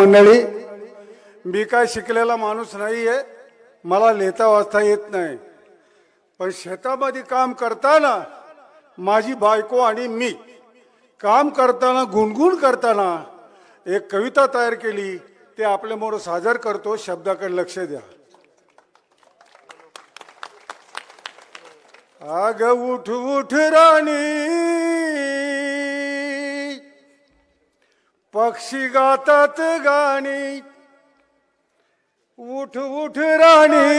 मंडळी मी काय शिकलेला माणूस नाही आहे मला लिहिता वाचता येत नाही. पण शेतामध्ये काम करताना माझी बायको आणि मी काम करताना गुणगुण करताना एक कविता तयार केली ते आपल्यामोर सादर करतो. शब्दाकडे लक्ष द्या. आग उठ उठ राणी. पक्षी गातात गाणी उठ उठ राणी.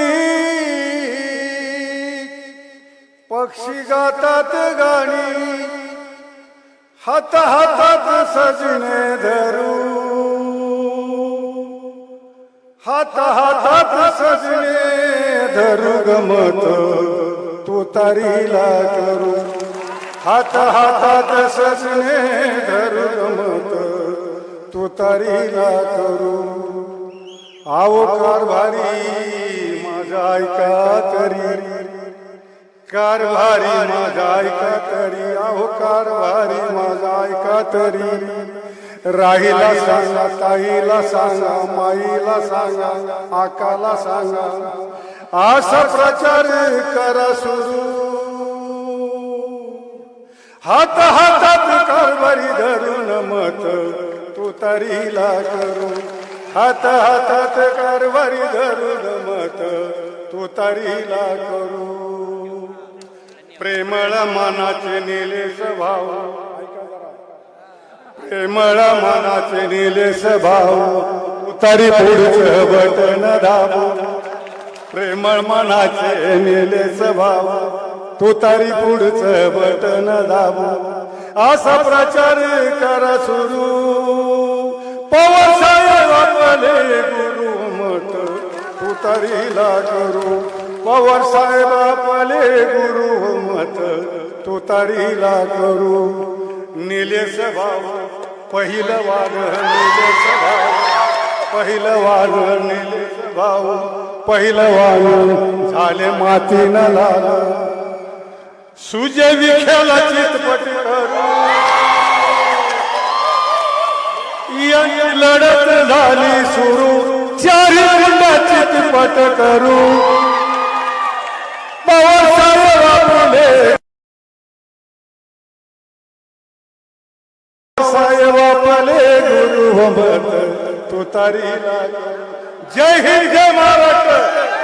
पक्षी गातात गाणी हात हातात सजने धरू. हात हातात सजने धरू गमत तू तारीला करू. हात हातात सजने धरू गमत. तू तारीला करू आवो कारभारी माझा ऐका तरी. कारभारी माझा ऐका तरी. आहो कारभारी माझा ऐका तरी. राहीला सांगा ताईला सांगा माईला सांगा आकाला सांगा. असा प्रचार करा सुरू. हात हातात कारभारी धरून तरीला करू हात हातात कारभारी धरून मत तू तरीला करू प्रेमळ मनाचे निलेश स्वभाव प्रेमळ मनाचे निलेश स्वभाव तरी पुढचं बटन दाबू. प्रेमळ मनाचे निलेश स्वभाव तू तरी पुढचं बटन दाबू. असा प्रचार करा सुरू. पवन साहेब आपले गुरु मत तुतारीला करू पवार साहेब आपले गुरु मत तुतारीला करू निलेश भाऊ पहिलं वार निलेश भाऊ. पहिलं वार निलेश भाऊ. पहिलं वार झाले मातीनं लाल. सुजय विखेला चितपट करू. यंग लढत झाली सुरू. चारी गुंडा चितपट करू. पवार साहेब आपले. साहेब आपले गुरु मत तू तारी जय हिंद जय महाराष्ट्र.